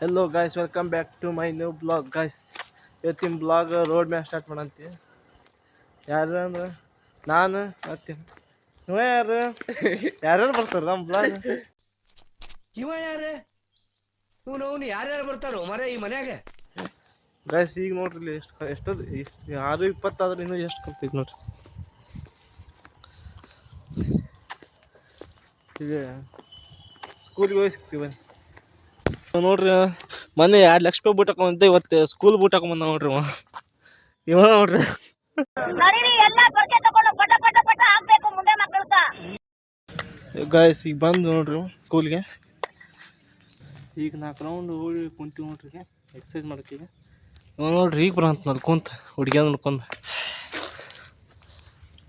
Hello guys welcome back to my new blog guys ಇವತ್ತಿನ blog road ಮ್ಯಾಗ start ಮಾಡಂತಿ. ಯಾರು ಅಂದ್ರೆ? ನಾನು ಮತ್ತೆ ನೀವೇ ಯಾರು? ಯಾರ್ಯಾರು ಬರ್ತಾರೆ ನಮ್ಮ ಬ್ಲಾಗ್ ಇವ ಯಾರು? ಇವನು ಅವನು ಯಾರ್ಯಾರು ಬರ್ತಾರೋ? ಮರ ಈ ಮನ್ಯಾಗ. ಗಾಯ್ಸ್ ಈಗ ನೋಡ್ರಿ ಎಷ್ಟು ಎಷ್ಟದು ಎಷ್ಟು ಆರು ಇಪ್ಪತ್ತಾದ್ರೆ ಇನ್ನೂ ಎಷ್ಟು ಕಲ್ತೀವಿ ನೋಡ್ರಿ? ಈಗ ಸ್ಕೂಲ್ಗೆ ಹೋಗಿ ಸಿಗ್ತೀವಿ ಬನ್ನಿ. ನೋಡ್ರಿ ಮೊನ್ನೆ ಎರಡು ಲಕ್ಷ ರೂಪಾಯಿ ಬೂಟ್ ಹಾಕೊಂಡ್ ಇವತ್ತು ಸ್ಕೂಲ್ ಬೂಟ್ ಹಾಕೊಂಬಂದ ನೋಡ್ರಿ ಇವ. ನೋಡ್ರಿ. ಗಾಯಸ್ ಈಗ ಬಂದು ನೋಡ್ರಿ ಸ್ಕೂಲ್ಗೆ ಈಗ ನಾಲ್ಕು ರೌಂಡ್ ಓಡಿ ಕುಂತೀವಿ ನೋಡ್ರಿ ಎಕ್ಸೈಸ್ ಎಕ್ಸಸೈಸ್ ಈಗ. ಇವ ನೋಡ್ರಿ ಈಗ ಬರಂತ ನಾನು ಕುಂತ ಹುಡುಗಿಯ ನೋಡ್ಕೊಂಡು.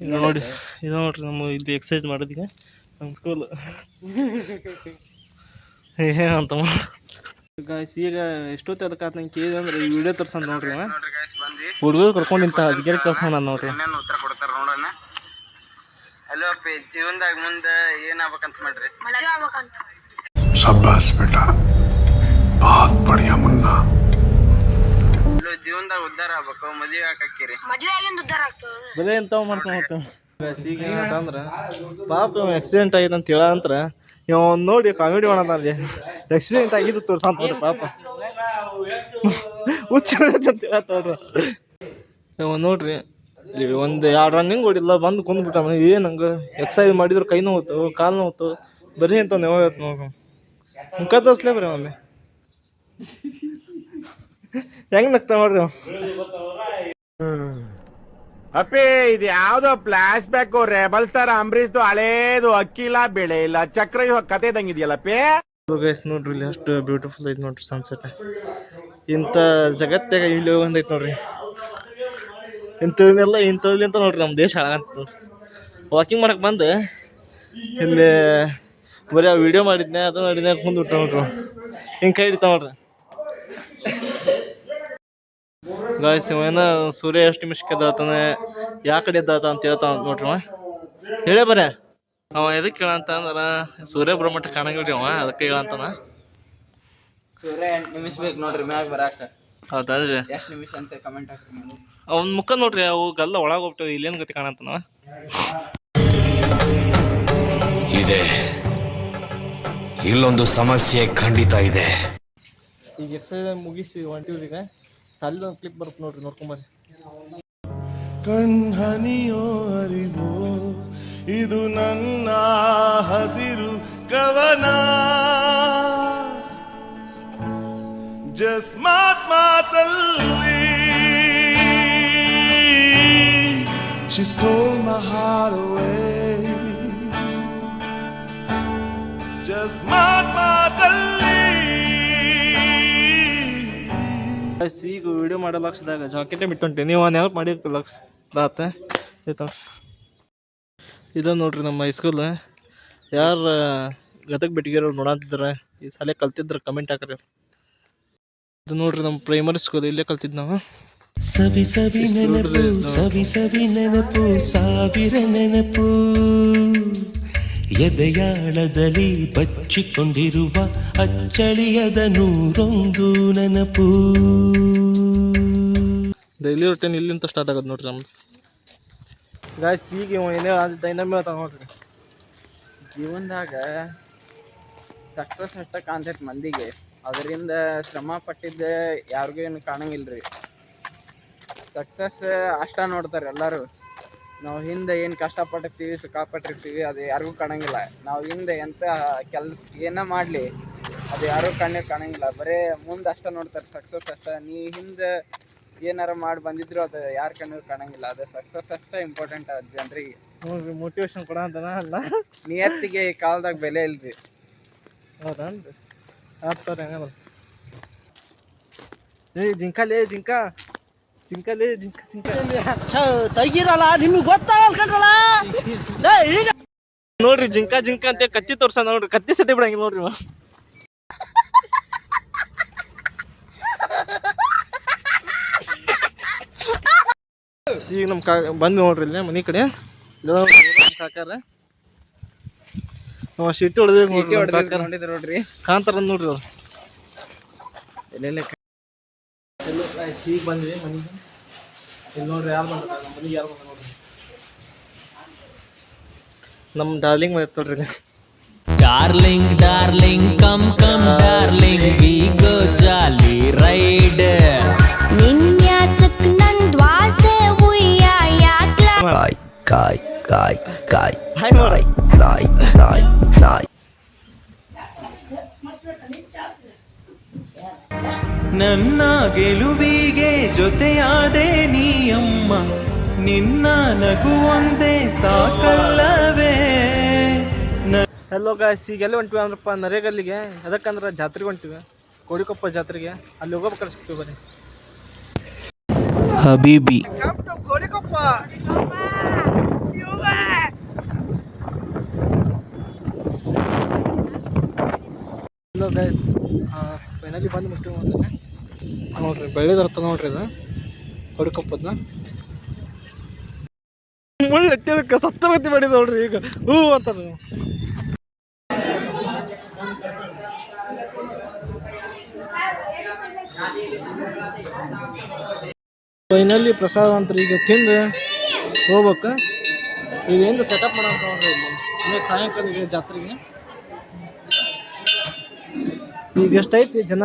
ಈಗ ನೋಡಿ ಇದು ನೋಡ್ರಿ ನಮ್ಮ ಇಲ್ಲಿ ಎಕ್ಸಸೈಸ್ ಮಾಡೋದೀಗ ನಮ್ಮ ಸ್ಕೂಲ್ ಏನಂತ ಗಾಯ್ಸ್ ಈಗ ಎಷ್ಟೊತ್ತು ಅದಕ್ಕೆ ಆತ ನಂಗೆ ಕೇಳಿದೆ ಅಂದ್ರೆ ಈ ವಿಡಿಯೋ ತರ್ಸಂತ ನೋಡ್ರಿ ಹುಡುಗರು ಕರ್ಕೊಂಡು ನಿಂತ ಅದ್ಗೆರೆ ಕೆಲಸ ಮಾಡೋದು ನೋಡ್ರಿ. ಉತ್ತರ ಕೊಡ್ತಾರೆ ನೋಡೋಣ. ಹಲೋ ಜೀವನದಾಗ ಮುಂದೆ ಏನಾಗ್ಬೇಕಂತ ಮಾಡ್ರಿ? ಶಬ್ಬಾಸ್ ಬೇಟ. ಬಹಳ ಬಡಿಯ ಮುನ್ನ. ಹಲೋ ಜೀವನದಾಗ ಉದ್ಧಾರ ಆಗ್ಬೇಕು ಮದುವೆ ಹಾಕಿರಿ? ಮದುವೆ ಆಗಿಂದ ಉದ್ಧಾರ ಆಗ್ತದೆ. ಬರೀ ಎಂತವ್ ಮಾಡ್ಕೊಂಡು ಈಗ ಏನಂತಂದ್ರೆ, ಪಾಪ ಆಕ್ಸಿಡೆಂಟ್ ಆಗಿದೆ ಅಂತ ಹೇಳ ಅಂತ್ರ ಇವ ನೋಡಿ ಕಾಮಿಡಿ ಮಾಡೋದ ಅಲ್ಲಿ ಆಕ್ಸಿಡೆಂಟ್ ಆಗಿದ್ದು ತೋರ್ಸಂತ ಪಾಪ. ಹುಚ್ಚ ಅಂತ ನೋಡ್ರಿ. ಇಲ್ಲಿ ಒಂದು ಎರಡು ರನ್ನಿಂಗ್ ಓಡಿಲ್ಲ ಬಂದು ಕುಂದ್ಬಿಟ್ಟ ಏನು ಹಂಗೆ ಎಕ್ಸಸೈಸ್ ಮಾಡಿದ್ರೆ ಕೈ ನೋವು ಕಾಲು ನೋವು ಬರೀ ಅಂತ ಯಾವಾಗ ನೋಡ್ರಿ. ಮುಖ ತೋರಿಸ್ಲೇ ಬರೀ ಒಮ್ಮೆ ಹೆಂಗ್ ನಗ್ತಾ ನೋಡ್ರಿ ಅವ. ಅಪ್ಪಿ, ಇದು ಯಾವ್ದೋ ಫ್ಲಾಶ್ ಬ್ಯಾಕ್ ರೆಬಲ್ ತರ ಅಂಬರೀಶ್ದು ಹಳೇದು ಅಕ್ಕಿಲ್ಲ ಬೆಳೆ ಇಲ್ಲ. ಚಕ್ರ ಇವಾಗ ಕತೆ ಇದಂಗಿದೆಯಲ್ಲಪ್ಪಿ ಗೈಸ್ ನೋಡ್ರಿ, ಇಲ್ಲಿ ಅಷ್ಟು ಬ್ಯೂಟಿಫುಲ್ ಐತಿ ನೋಡ್ರಿ ಸನ್ಸೆಟ್ ಇಂಥ ಜಗತ್ತಾಗ ಇಲ್ಲಿ ಒಂದೈತಿ ನೋಡ್ರಿ. ಇಂಥವನ್ನೆಲ್ಲ ಇಂಥವ್ಲಿಂತ ನೋಡ್ರಿ ನಮ್ಮ ದೇಶ ಹಾಳಾಗಂತ ವಾಕಿಂಗ್ ಮಾಡಕ್ ಬಂದು ಇಲ್ಲಿ ಬರೀ ವಿಡಿಯೋ ಮಾಡಿದ್ನೆ, ಅದು ಮಾಡಿದ್ನೆ ಕುಂದ್ಬಿಟ್ಟು ನೋಡ್ರಿ. ಹಿಂಗೆ ಕೈ ನೋಡ್ರಿ. ಗಾಯ್ಸ್ ಇವನ ಸೂರ್ಯ ಎಷ್ಟು ನಿಮಿಷಕ್ಕೆ ಎದ್ದಾತಾನೆ ಯಾವ ಕಡೆ ಎದ್ದಾತ ಅಂತ ಹೇಳ್ತಾವ ನೋಡ್ರಿ ಅವ. ಹೇಳೇ ಬರ ಅವ ಎದಕ್ಕೆ ಕೇಳಂತ ಅಂದ್ರ ಸೂರ್ಯ ಬ್ರಹ್ಮಟ್ಟ ಕಾಣಂಗಿಲ್ರಿ ಅವ ಅದಕ್ಕೆ ಹೇಳಂತಾನ ಸೂರ್ಯ ಎಂಟು ನಿಮಿಷ ಬೇಕು ನೋಡ್ರಿ ಮ್ಯಾಗ ಬರಾಕ. ಹೌದಲ್ರಿ ಎಷ್ಟು ನಿಮಿಷ ಅಂತ ಕಮೆಂಟ್ ಹಾಕ್ತೀನಿ ಅವನ ಮುಖ ನೋಡ್ರಿ ಅವು ಗಲ್ಲ ಒಳಗೆ ಹೋಗ್ತಾವ ಇಲ್ಲೇನು ಗತಿ ಕಾಣಂತಾನ ಇದೆ. ಇಲ್ಲೊಂದು ಸಮಸ್ಯೆ ಖಂಡಿತ ಇದೆ. ಈಗ ಎಕ್ಸಸೈಸ್ ಮುಗಿಸಿ ಹೊಂಟಿವ್ರಿ ಈಗ. ಸಾಲಿದ ಒಂದು ಕ್ಲಿಪ್ ಬರುತ್ತೆ ನೋಡ್ರಿ ನೋಡ್ಕೊಂಬರ್ರಿ ಕಣ್ಹನಿಯೋ ಅರಿವೋ, ಇದು ನನ್ನ ಹಸಿರು ಕವನ. ಜಸ್ಮಾತ್ ಮಾತಲ್ಲಿ heart away ಈಗ ವಿಡಿಯೋ ಮಾಡೋ ಲಕ್ಷದಾಗ ಜಾಕೆಟೇ ಬಿಟ್ಟು ನೀವು ನೆನಪು ಮಾಡಿರ್ತೀವಿ ಲಕ್ಷ ದಾತ? ಇದು ನೋಡ್ರಿ ನಮ್ಮ ಹೈಸ್ಕೂಲ್ ಯಾರು ಗದಗ ಬೆಟ್ಟಿಗೆರು ನೋಡಂತಿದ್ರೆ ಈ ಸಲ ಕಲ್ತಿದ್ರ ಕಮೆಂಟ್ ಹಾಕ್ರಿ. ಇದು ನೋಡ್ರಿ ನಮ್ಮ ಪ್ರೈಮರಿ ಸ್ಕೂಲ್ ಇಲ್ಲೇ ಕಲ್ತಿದ್ ನಾವು. ಸವಿ ಸವಿ ನೆನಪು ಸವಿ ಸವಿ ನೆನಪು ಸಾವಿರ ನೆನಪು. ಎದೆಯಾಳದಲ್ಲಿ ಬಚ್ಚಿಕೊಂಡಿರುವ ಅಚ್ಚಳಿಯದ ನೂರೊಂದು ನೆನಪು. ಡೈಲಿ ರೊಟೀನ್ ಇಲ್ಲಿಂದ ಸ್ಟಾರ್ಟ್ ಆಗೋದು ನೋಡ್ರಿ ನಮ್ದು. ಗಾಯ್ಸ್ ಈಗ ಏನೇ ದೈನಮ್ಯ ಹೇಳ್ತಾನ ಜೀವನದಾಗ ಸಕ್ಸಸ್ ಅಷ್ಟ ಕಾಣ್ತೈತಿ ಮಂದಿಗೆ. ಅದರಿಂದ ಶ್ರಮ ಪಟ್ಟಿದ್ದ ಯಾರಿಗೂ ಏನು ಕಾಣಂಗಿಲ್ರಿ. ಸಕ್ಸಸ್ ಅಷ್ಟ ನೋಡ್ತಾರೆ ಎಲ್ಲರೂ. ನಾವು ಹಿಂದೆ ಏನು ಕಷ್ಟಪಟ್ಟಿರ್ತೀವಿ ಸುಖಪಟ್ಟಿರ್ತೀವಿ ಅದು ಯಾರಿಗೂ ಕಾಣಂಗಿಲ್ಲ. ನಾವು ಹಿಂದೆ ಎಂತ ಕೆಲಸ ಏನ ಮಾಡಲಿ ಅದು ಯಾರೂ ಕಣ್ಣಿಗೆ ಕಾಣಂಗಿಲ್ಲ. ಬರೇ ಮುಂದೆ ಅಷ್ಟೇ ನೋಡ್ತಾರೆ ಸಕ್ಸಸ್ ಅಷ್ಟೇ. ನೀ ಹಿಂದೆ ಏನಾರ ಮಾಡಿ ಬಂದಿದ್ರು ಅದು ಯಾರ ಕಣ್ಣಿಗೆ ಕಾಣಂಗಿಲ್ಲ. ಅದು ಸಕ್ಸಸ್ ಅಷ್ಟೇ ಇಂಪಾರ್ಟೆಂಟ್ ಅದು ಜನರಿಗೆ. ಮೋಟಿವೇಶನ್ ಕೊಡ ಅಂತನ ಅಲ್ಲ. ನಿಯತ್ತಿಗೆ ಈ ಕಾಲದಾಗ ಬೆಲೆ ಇಲ್ರಿ. ಹೌದನ್ರಿ ಆಗ್ತಾರೆ ಹಂಗಲ್ಲ ಏ ಜಿಂಕಲೇ ಜಿಂಕ. ಜಿಂಕಲೇ ಜಿಂಕ ಜಿಂಕ ತೆಗಿರಲ್ಲ ನಿಮ್ಗೆ ಗೊತ್ತಾಗಲ್ಲ ನೋಡ್ರಿ ಜಿಂಕ ಜಿಂಕ ಅಂತ ಕತ್ತಿ ತೋರ್ಸ ನೋಡ್ರಿ. ಕತ್ತಿ ಸತಿ ಬಿಡಂಗಿಲ್ಲ ನೋಡ್ರಿ. ಈಗ ನಮ್ಮ ಕಾ ಬಂದು ನೋಡ್ರಿ ಇಲ್ಲಿ ಮನೆ ಕಡೆ. ಕಾಕಾರ. ಸಿಟ್ಟು ಹೊಡೆದ್ವಿ ಸೀಟಿ ನೋಡ್ರಿ ನಮ್ಮ ಹೊಡೆದ್ ಕಾಕಾರ. ನೋಡ್ರಿ. ಕಾಂತಾರ ನೋಡ್ರಿ ಅವ್ರು. ಎಲ್ಲೆಲ್ಲ ಎಲ್ಲೋ ಈಗ ಬಂದ್ವಿ ಮನೆಗೆ ಇಲ್ಲಿ ನೋಡ್ರಿ ಯಾರು ಬಂದ ನಮ್ಮ ಮನೆಗೆ ಯಾರು ಬಂದ ನೋಡ್ರಿ. ನಮ್ಮ ಡಾರ್ಲಿಂಗ್ ಬಂದೈತೆ ನೋಡ್ರಿ. Darling darling come come darling we go jolly ride ಕಾಯ್ ಕಾಯ್ ಕಾಯ್ ಕಾಯ್. ನನ್ನ ಗೆಲುವಿಗೆ ಜೊತೆಯಾದೆ ನೀಯಮ್ಮ ನಿನ್ನ ನಗುವಂದೇ ಸಾಕಲ್ಲವೇ? ಹೆಲೋ ಗಾಯ್ಸ್ ಈಗ ಎಲ್ಲಿ ಹೊಂಟಿವಿ ಅಂದ್ರಪ್ಪ ನರೇಗಲ್ಲಿಗೆ. ಅದಕ್ಕಂದ್ರೆ ಜಾತ್ರೆಗೆ ಹೊಂಟಿವಿ ಕೋಡಿಕೊಪ್ಪ ಜಾತ್ರೆಗೆ. ಅಲ್ಲಿ ಹೋಗೋ ಸಿಗ್ತೀವಿ ಬನ್ನಿ. ಹಬೀಬಿ. ಕೋಡಿಕೊಪ್ಪ. ಹಲೋ ಗಾಯ್ಸ್ ಫೈನಲಿ ಬಂದು ಮುಟ್ಟಿವಿ ಅಂದ್ರೆ ನೋಡ್ರಿ ಬೆಳೆದಿರ್ತ ನೋಡ್ರಿ ಇದು. ಹೊಡ್ಕಪ್ಪದ್ನ ಮುಳ್ಳು ಎಟ್ಟಿದಕ್ಕೆ ಸತ್ತ ಗತಿ ಮಾಡಿದ ನೋಡ್ರಿ ಈಗ. ಹೂ ಅಂತ ಫೈನಲ್ಲಿ ಫೈನಲಿ ಪ್ರಸಾದ ಅಂತ ಈಗ ತಿಂದು ಹೋಗ್ಬೇಕು. ಇದೇನು ಸೆಟಪ್ ಮಾಡೋಣ ನೋಡ್ರಿ ಸಾಯಂಕಾಲ ಜಾತ್ರೆಗೆ. ಈಗ ಎಷ್ಟೈತಿ ಜನ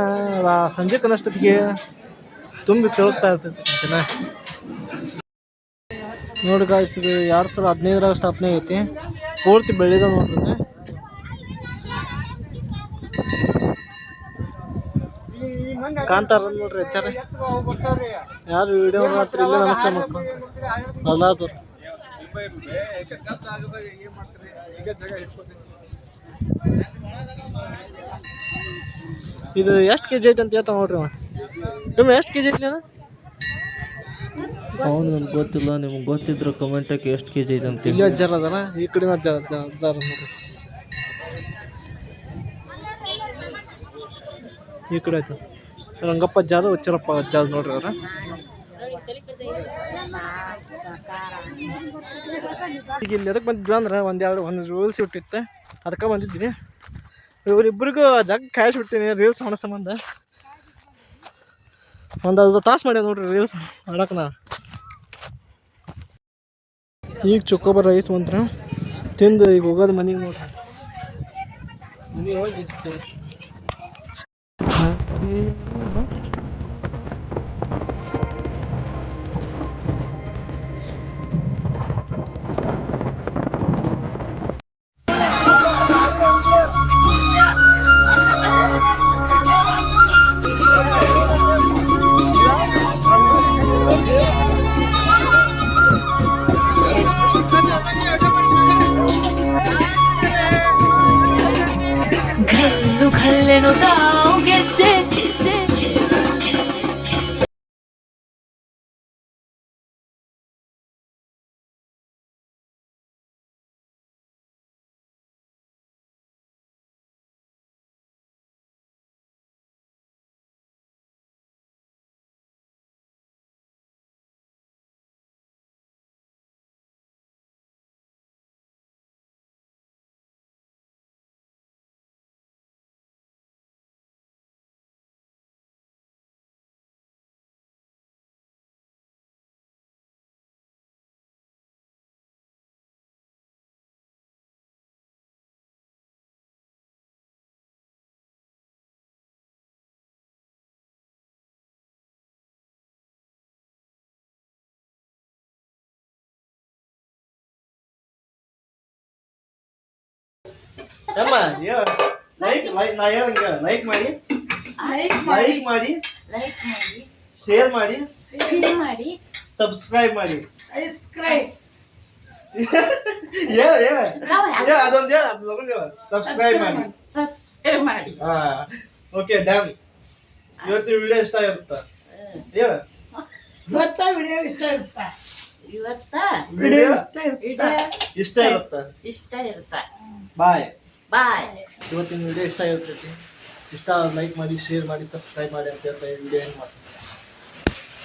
ಸಂಜೆ ಕನಷ್ಟೊತ್ತಿಗೆ ತುಂಬಿ ತಿರುಗ್ತಾ ಇರ್ತೈತಿ ಜನ. ನೋಡಿ ಗಾಯ್ಸ್ ಇದು ಎರಡು ಸಾವಿರದ ಹದಿನೈದರಾಗ ಸ್ಥಾಪನೆ ಐತಿ. ಪೂರ್ತಿ ಬೆಳೆದ ನೋಡ್ರಿ. ಕಾಂತಾರ ನೋಡ್ರಿ ಹೆಚ್ಚಾರ ಯಾರು ವಿಡಿಯೋ ಮಾತ್ರ ಇಲ್ಲೇ ನಮಸ್ಕಾರ ಮಾಡ್ಕೊಂಡು. ಅಲ್ಲಾದ್ರು ಇದು ಎಷ್ಟು ಕೆ ಜಿ ಐತೆ ಅಂತ ಹೇಳ್ತಾ ನೋಡ್ರಿ ನಿಮ್ಮ ಎಷ್ಟು ಕೆ ಜಿ ಐತಿ ಅದು? ಅವ್ನು ನಮ್ಗೆ ಗೊತ್ತಿಲ್ಲ ನಿಮ್ಗೆ ಗೊತ್ತಿದ್ರು ಕಮೆಂಟಕ್ಕೆ ಎಷ್ಟು ಕೆ ಜಿ ಐತೆ ಅಂತ ಇಲ್ಲಿ ಅಜ್ಜಾರ ಅದಾರ ಈ ಕಡೆ ಅಜ್ಜ ಅಜ್ಜ ಅದಾರ ನೋಡ್ರಿ. ಈ ಕಡೆ ಆಯ್ತು. ರಂಗಪ್ಪ ಹುಚ್ಚರಪ್ಪ ಅಜ್ಜ ಅದು ನೋಡ್ರಿ ಅವ್ರ. ಈಗ ಇಲ್ಲಿ ಎದಕ್ಕೆ ಬಂದಿದ್ವಿ ಅಂದ್ರೆ ಒಂದು ಎರಡು ಒಂದು ರೂಲ್ಸ್ ಹುಟ್ಟಿತ್ತು. ಅದಕ್ಕೆ ಬಂದಿದ್ವಿ. ಇವರಿಬ್ಬರಿಗೂ ಜಗ್ ಕಾಯಿಸ್ಬಿಟ್ಟಿನಿ ರೀಲ್ಸ್ ಮಾಡೋ ಸಂಬಂಧ. ಒಂದು ಅರ್ಧ ತಾಸು ಮಾಡ್ಯ ನೋಡ್ರಿ ರೀಲ್ಸ್ ಮಾಡಕ್ಕೆ ನಾ ಈಗ ಚೊಕ್ಕೊಬರ್ ರೈಸ್ ಬಂತ್ರ. ತಿಂದು ಈಗ ಹೋಗೋದು ಮನೆಗೆ ನೋಡ್ರಿ. ಮನೆಗೆ ಹೋಗಿ ಅಮ್ಮ ಹೇಳ. ಲೈಕ್ ಲೈಕ್ ನಾ ಹೇಳಂಗ ಲೈಕ್ ಮಾಡಿ. ಲೈಕ್ ಮಾಡಿ. ಲೈಕ್ ಮಾಡಿ. ಶೇರ್ ಮಾಡಿ. ಶೇರ್ ಮಾಡಿ. ಸಬ್ಸ್ಕ್ರೈಬ್ ಮಾಡಿ. ಸಬ್ಸ್ಕ್ರೈಬ್ ಹೇಳ ಹೇಳ. ಹೇಳ ಅದೊಂದು ಹೇಳ ಅದು ಲಗನ್ ಹೇಳ. ಸಬ್ಸ್ಕ್ರೈಬ್ ಮಾಡಿ. ಸಬ್ಸ್ಕ್ರೈಬ್ ಮಾಡಿ. ಹಾ. ಓಕೆ ಡನ್ ಇವತ್ತು ವಿಡಿಯೋ ಇಷ್ಟ ಇರುತ್ತ ಹೇಳ. ಇವತ್ತ ವಿಡಿಯೋ ಇಷ್ಟ ಇರುತ್ತಾ ಇವತ್ತ ವಿಡಿಯೋ ವಿಡಿಯೋ ಇಷ್ಟ ಇರುತ್ತಾ? ಇಷ್ಟ ಇರುತ್ತಾ? ಬಾಯ್ ಬಾಯ್ ಇವತ್ತಿನ ವಿಡಿಯೋ ಇಷ್ಟ ಆಗಿರ್ತೈತಿ ಇಷ್ಟ ಲೈಕ್ ಮಾಡಿ ಶೇರ್ ಮಾಡಿ ಸಬ್ಸ್ಕ್ರೈಬ್ ಮಾಡಿ ಅಂತ ಹೇಳ್ತಾ ವಿಡಿಯೋ ಏನು ಮಾಡ್ತೀನಿ.